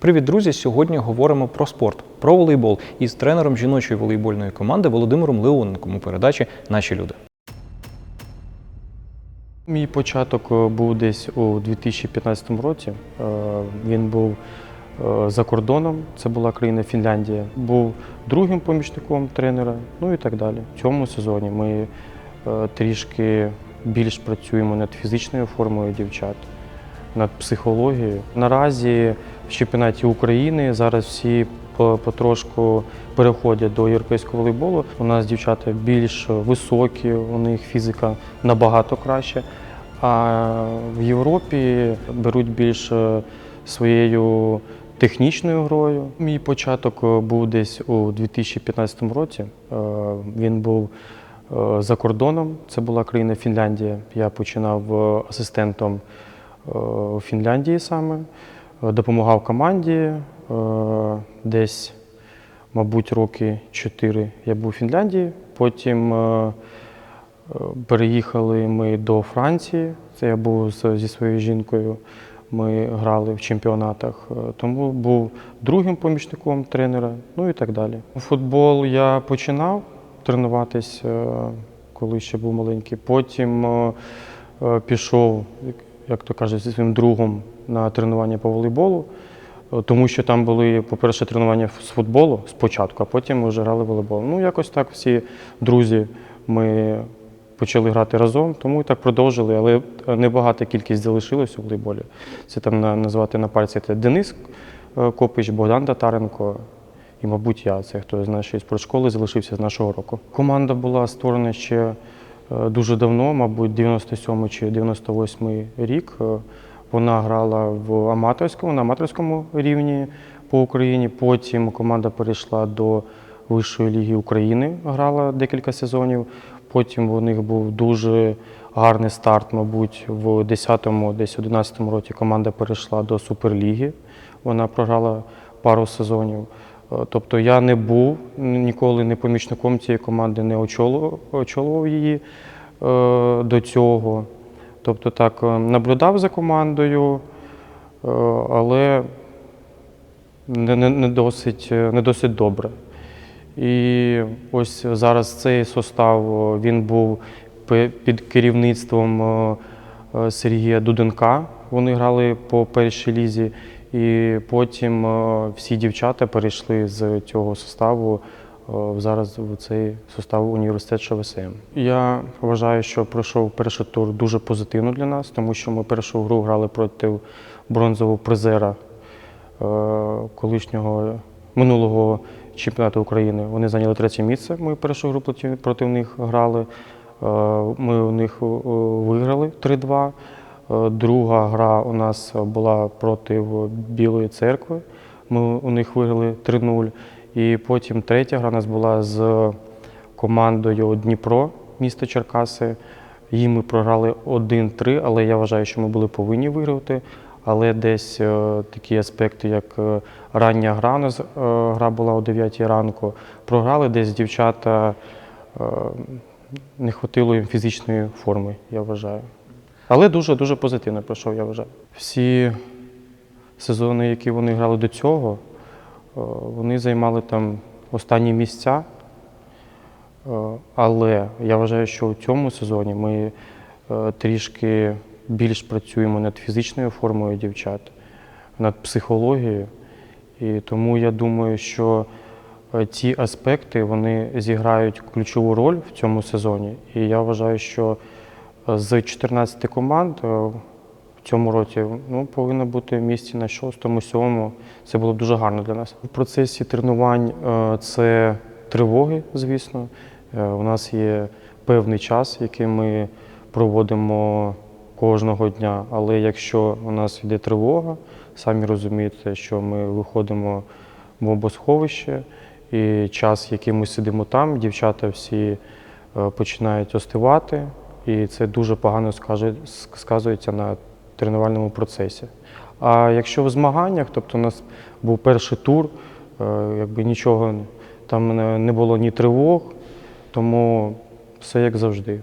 Привіт, друзі! Сьогодні говоримо про спорт, про волейбол із тренером жіночої волейбольної команди Володимиром Леоненком у передачі Наші люди. Мій початок е, був десь у 2015 році. Е, Він був е, за кордоном, це була країна Фінляндія. Був другим помічником тренера, ну і так далі. В цьому сезоні ми трішки більш працюємо над фізичною формою дівчат, над психологією. Наразі в чемпіонаті України зараз всі потрошку переходять до європейського волейболу. У нас дівчата більш високі, у них фізика набагато краще. А в Європі беруть більш своєю технічною грою. Мій початок був десь у 2015 році. Е, Він був за кордоном, це була країна Фінляндія. Я починав е, асистентом е, у Фінляндії саме, Е, допомагав команді. е, Десь, мабуть, роки 4 я був у Фінляндії. Потім е, е, переїхали ми до Франції. Це я був зі своєю жінкою. Ми грали в чемпіонатах, е, тому був другим помічником тренера, ну і так далі. Футбол я починав тренуватись, е, коли ще був маленький. Потім е, е, пішов, як- то кажуть, зі своїм другом на тренування по волейболу, тому що там були, по-перше, тренування з футболу спочатку, а потім ми вже грали в волейбол. Ну, якось так всі друзі ми почали грати разом, тому і так продовжили, але небагата кількість залишилась у волейболі. Це там назвати на пальці це Денис Копич, Богдан Татаренко. І, мабуть, я це хто з нашої спортшколи залишився з нашого року. Команда була створена ще е, дуже давно, мабуть, 97 чи 98 рік. Е, Вона грала в аматорському, на аматорському рівні по Україні. Потім команда перейшла до Вищої ліги України, грала декілька сезонів. Потім у них був дуже гарний старт, мабуть, в 10-му, десь 11-му році команда перейшла до Суперліги. Вона програла пару сезонів. Е, Тобто я не був ніколи не помічником цієї команди, не очолював її е, до цього. Тобто так, е, наблюдав за командою, але не, не, не, досить, не досить добре. І ось зараз цей состав він був під керівництвом Сергія Дуденка. Вони грали по першій лізі, і потім е, всі дівчата перейшли з цього составу е, зараз в цей состав університет ШВСМ. Я вважаю, що пройшов перший тур дуже позитивно для нас, тому що ми першу гру грали проти бронзового призера е, колишнього минулого чемпіонату України. Вони зайняли третє місце. Ми першу гру проти, них грали. Ми у них виграли 3-2. Е, Друга гра у нас була проти Білої церкви. Ми у них виграли 3-0. І потім третя гра у нас була з командою Дніпро, місто Черкаси. Їм ми програли 1-3, але я вважаю, що ми були повинні виграти. Але десь е, такі аспекти, як е, рання гра, нас гра була о 9 ранку, програли десь дівчата, не хватило їм фізичної форми, я вважаю. Але дуже-дуже позитивно пройшов, я вважаю. Всі сезони, які вони грали до цього, е, вони займали там останні місця. Е, Але я вважаю, що у цьому сезоні ми е, трішки більш працюємо над фізичною формою дівчат, над психологією. І тому я думаю, що ці аспекти вони зіграють ключову роль в цьому сезоні. І я вважаю, що з 14 команд е, в цьому році ну, повинно бути в місці на 6-7. Це було б дуже гарно для нас. В процесі тренувань е, це тривоги, звісно. Е, У нас є певний час, який ми проводимо кожного дня. Але якщо у нас йде тривога, самі розумієте, що ми виходимо в бомбосховище, і час, який ми сидимо там, дівчата всі починають остивати, і це дуже погано сказується на тренувальному процесі. А якщо в змаганнях, тобто у нас був перший тур, е, якби нічого там не- було ні тривог, тому все як завжди.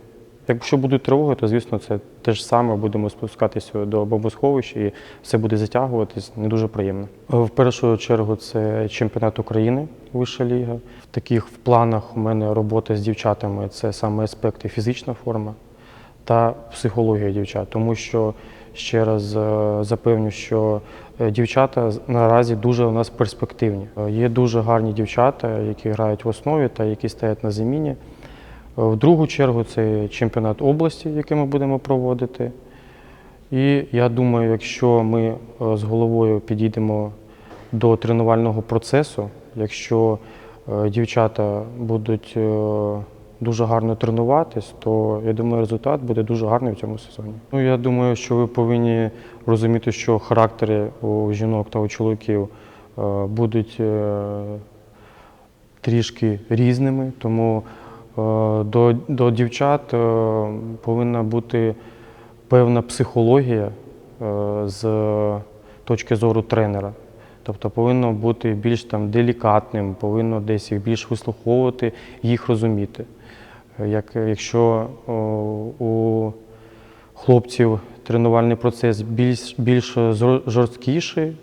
Якщо будуть тривоги, то звісно це те ж саме будемо спускатися до бомбосховища і все буде затягуватись не дуже приємно. В першу чергу це чемпіонат України, вища ліга. В таких планах у мене робота з дівчатами це саме аспекти фізична форма та психологія дівчат, тому що ще раз е, запевню, що е, дівчата наразі дуже у нас перспективні. Е, Є дуже гарні дівчата, які грають в основі та які стоять на заміні. В другу чергу це чемпіонат області, який ми будемо проводити. І я думаю, якщо ми з головою підійдемо до тренувального процесу, якщо дівчата будуть дуже гарно тренуватись, то я думаю, результат буде дуже гарний в цьому сезоні. Ну я думаю, що ви повинні розуміти, що характери у жінок та у чоловіків е, будуть е, трішки різними, тому е, до, до дівчат повинна бути певна психологія з точки зору тренера. Тобто повинно бути більш там делікатним, повинно десь їх більш вислуховувати, їх розуміти. Як, якщо о, у хлопців тренувальний процес більш, більш жорсткіший,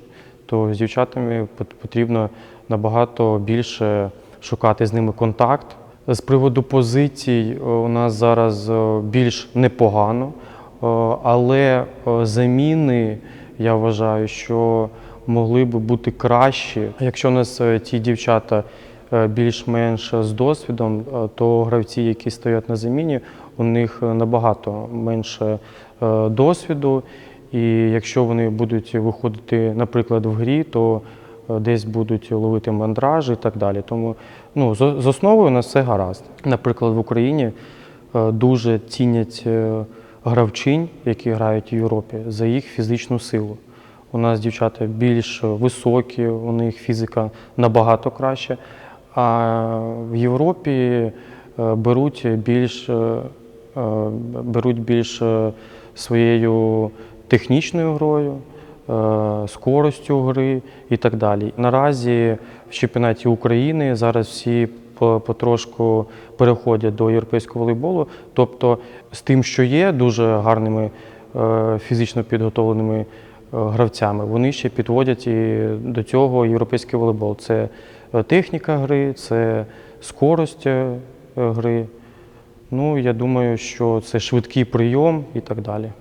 то з дівчатами потрібно набагато більше шукати з ними контакт. З приводу позицій у нас зараз більш непогано, але заміни я вважаю, що могли би бути кращі. Якщо у нас е, ті дівчата більш-менш з досвідом, е, то гравці, які стоять на заміні, у них е, набагато менше е, досвіду. І якщо вони будуть виходити, наприклад, в грі, то е, десь будуть ловити мандраж і так далі. Тому ну, з, основою у нас все гаразд. Наприклад, в Україні е, дуже цінять е, гравчинь, які грають в Європі, за їх фізичну силу. У нас дівчата більш високі, у них фізика набагато краще. А в Європі е, беруть більш, е, е, беруть більш своєю технічною грою, скоростю гри і так далі. Наразі в чемпіонаті України зараз всі потрошку переходять до європейського волейболу. Тобто з тим, що є дуже гарними фізично підготовленими гравцями, вони ще підводять і до цього європейський волейбол. Це техніка гри, це скорость е, гри. Ну, я думаю, що це швидкий прийом і так далі.